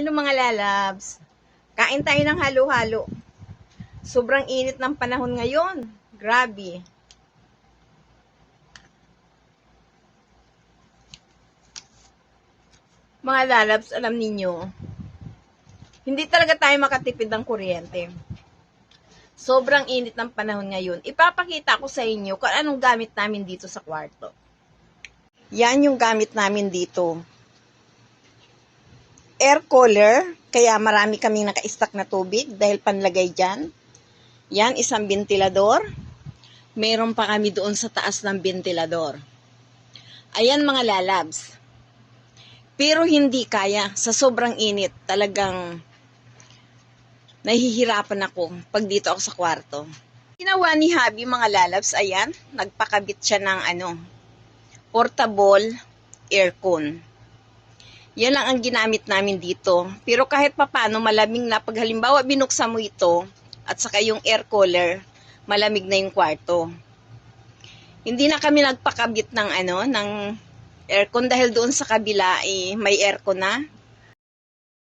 No mga lalabs. Kain tayo ng halo-halo. Sobrang init ng panahon ngayon. Grabe. Mga lalabs, alam ninyo, hindi talaga tayo makatipid ng kuryente. Sobrang init ng panahon ngayon. Ipapakita ko sa inyo kung anong gamit namin dito sa kwarto. Yan yung gamit namin dito air cooler, kaya marami kaming naka-stack na tubig dahil panlagay dyan. Yan, isang ventilador. Meron pa kami doon sa taas ng ventilador. Ayan mga lalabs. Pero hindi kaya, sa sobrang init, talagang nahihirapan ako pag dito ako sa kwarto. Ginawa ni Habi mga lalabs, ayan, nagpakabit siya ng ano, portable aircon. Yan lang ang ginamit namin dito. Pero kahit papano malamig na pag halimbawa binuksan mo ito at saka yung air cooler, malamig na yung kwarto. Hindi na kami nagpakabit ng ano, ng aircon dahil doon sa kabila eh, may aircon na.